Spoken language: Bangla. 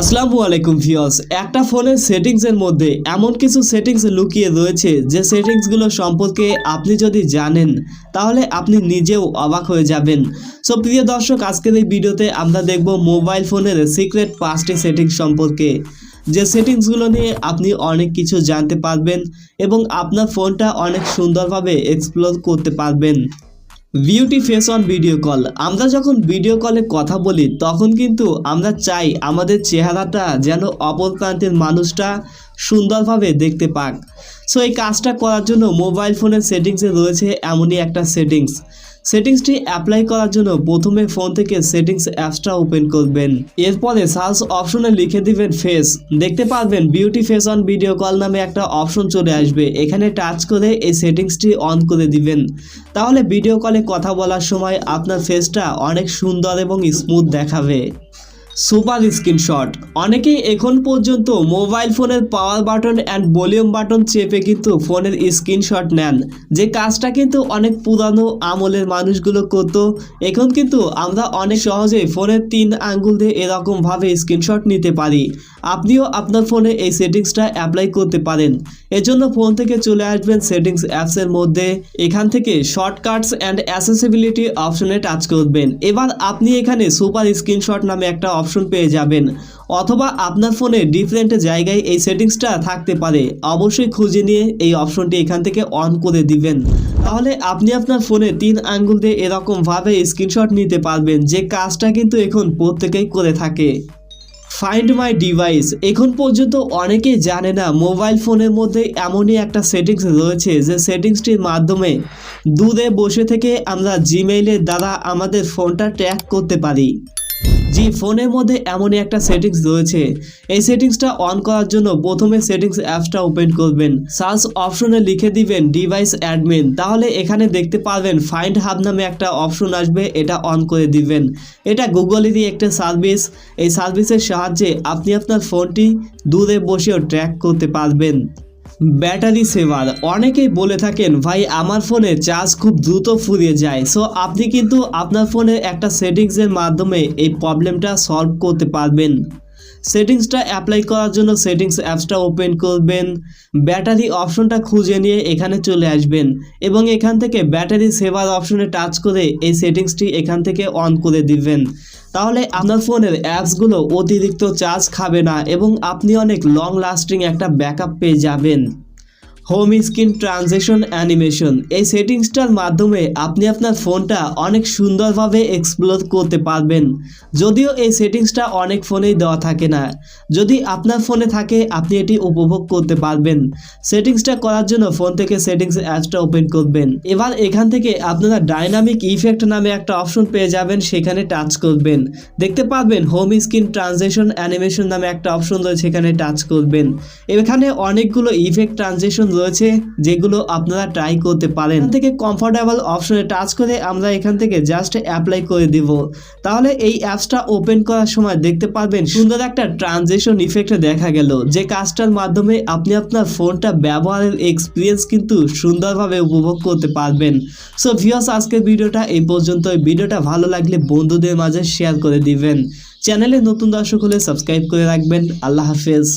আসসালামু আলাইকুম ভিউয়ার্স। একটা ফোনের সেটিংসের মধ্যে এমন কিছু সেটিংস লুকিয়ে রয়েছে যে সেটিংসগুলো সম্পর্কে আপনি যদি জানেন, তাহলে আপনি নিজেও অবাক হয়ে যাবেন। সো প্রিয় দর্শক, আজকের এই ভিডিওতে আমরা দেখব মোবাইল ফোনের সিক্রেট পাঁচটি সেটিংস সম্পর্কে। যে সেটিংসগুলো নিয়ে আপনি অনেক কিছু জানতে পারবেন এবং আপনার ফোনটা অনেক সুন্দরভাবে এক্সপ্লোর করতে পারবেন। Beauty face on video call আমরা যখন ভিডিও কলে কথা বলি, তখন কিন্তু আমরা চাই আমাদের চেহারাটা যেন অপর প্রান্তের মানুষটা সুন্দরভাবে দেখতে পাক। সো এই কাজটা করার জন্য মোবাইল ফোনের সেটিংসে রয়েছে এমনই একটা সেটিংস সেটিংসটি অ্যাপ্লাই করার জন্য প্রথমে ফোন থেকে সেটিংস অ্যাপসটা ওপেন করবেন। এরপরে সার্চ অপশনে লিখে দিবেন ফেস। দেখতে পারবেন beauty face on video call নামে একটা অপশন চলে আসবে। এখানে টাচ করে এই সেটিংসটি অন করে দিবেন। তাহলে ভিডিও কলে কথা বলার সময় আপনার ফেসটা অনেক সুন্দর এবং স্মুথ দেখাবে। Super screenshot. অনেকেই এখন পর্যন্ত মোবাইল ফোনের power button and volume button চেপে কিন্তু ফোনের স্ক্রিনশট নেন, যে কাজটা কিন্তু অনেক পুরানো আমলের মানুষগুলো করতো। এখন কিন্তু আমরা অনেক সহজে ফোনের তিন আঙ্গুল দিয়ে এরকমভাবে স্ক্রিনশট নিতে পারি। আপনিও আপনার ফোনে এই সেটিংসটা অ্যাপ্লাই করতে পারেন। এজন্য ফোন থেকে চলে আসবেন সেটিংস অ্যাপসের মধ্যে। এখান থেকে শর্টকাটস অ্যান্ড অ্যাসেসিবিলিটি অপশনে টাচ করবেন। এবার আপনি এখানে সুপার স্ক্রিনশট নামে একটা অপশন পেয়ে যাবেন। অথবা আপনার ফোনে ডিফারেন্ট জায়গায় এই সেটিংসটা থাকতে পারে। অবশ্যই খুঁজে নিয়ে এই অপশনটি এখান থেকে অন করে দিবেন। তাহলে আপনি আপনার ফোনে তিন আঙ্গুল দিয়ে এরকমভাবে স্ক্রিনশট নিতে পারবেন, যে কাজটা কিন্তু এখন প্রত্যেকেই করে থাকে। ফাইন্ড মাই ডিভাইস এখন পর্যন্ত অনেকেই জানে না মোবাইল ফোনের মধ্যে এমনই একটা সেটিংস রয়েছে, যে সেটিংসটির মাধ্যমে দূরে বসে থেকে আমরা জিমেইলের দ্বারা আমাদের ফোনটা ট্র্যাক করতে পারি। জি, ফোনের মধ্যে এমনই একটা সেটিংস রয়েছে। এই সেটিংসটা অন করার জন্য প্রথমে সেটিংস অ্যাপসটা ওপেন করবেন। সার্চ অপশনে লিখে দিবেন ডিভাইস অ্যাডমিন তাহলে এখানে দেখতে পারবেন ফাইন্ড হাব নামে একটা অপশন আসবে, এটা অন করে দিবেন। এটা গুগলেরই একটা সার্ভিস এই সার্ভিসের সাহায্যে আপনি আপনার ফোনটি দূরে বসেও ট্র্যাক করতে পারবেন। Battery saver. অনেকেই বলে থাকেন, ভাই, আমার ফোনে চার্জ খুব দ্রুত ফুরিয়ে যায়। সো আপনি কিন্তু আপনার ফোনে একটা সেটিংসের মাধ্যমে এই প্রবলেমটা সলভ করতে পারবেন। সেটিংসটা অ্যাপ্লাই করার জন্য সেটিংস অ্যাপসটা ওপেন করবেন। ব্যাটারি অপশনটা খুঁজে নিয়ে এখানে চলে আসবেন এবং এখান থেকে ব্যাটারি সেভার অপশনে টাচ করে এই সেটিংসটি এখান থেকে অন করে দিবেন। তাহলে আপনার ফোনের অ্যাপসগুলো অতিরিক্ত চার্জ খাবে না এবং আপনি অনেক লং লাস্টিং একটা ব্যাকআপ পেয়ে যাবেন। হোম স্ক্রিন ট্রানজেকশন অ্যানিমেশন এই সেটিংসটার মাধ্যমে আপনি আপনার ফোনটা অনেক সুন্দরভাবে এক্সপ্লোর করতে পারবেন। যদিও এই সেটিংসটা অনেক ফোনেই দেওয়া থাকে না। যদি আপনার ফোনে থাকে, আপনি এটি উপভোগ করতে পারবেন। সেটিংসটা করার জন্য ফোন থেকে সেটিংস অ্যাপসটা ওপেন করবেন। এবার এখান থেকে আপনারা ডাইনামিক ইফেক্ট নামে একটা অপশন পেয়ে যাবেন, সেখানে টাচ করবেন। দেখতে পারবেন হোম স্ক্রিন ট্রানজেকশন অ্যানিমেশন নামে একটা অপশন রয়েছে, সেখানে টাচ করবেন। এখানে অনেকগুলো ইফেক্ট ট্রানজেকশন রয়েছে যেগুলো আপনারা ট্রাই করতে পারেন। থেকে কমফোর্টেবল অপশনে টাচ করে আমরা এখান থেকে জাস্ট অ্যাপ্লাই করে দিব। তাহলে এই অ্যাপসটা ওপেন করার সময় দেখতে পারবেন সুন্দর একটা ট্রানজেকশন ইফেক্ট দেখা গেল, যে কাজটার মাধ্যমে আপনি আপনার ফোনটা ব্যবহারের এক্সপিরিয়েন্স কিন্তু সুন্দরভাবে উপভোগ করতে পারবেন। সো ভিউয়ার্স আজকের ভিডিওটা এই পর্যন্ত ভিডিওটা ভালো লাগলে বন্ধুদের মাঝে শেয়ার করে দিবেন। চ্যানেলে নতুন দর্শক হলে সাবস্ক্রাইব করে রাখবেন। আল্লাহ হাফেজ।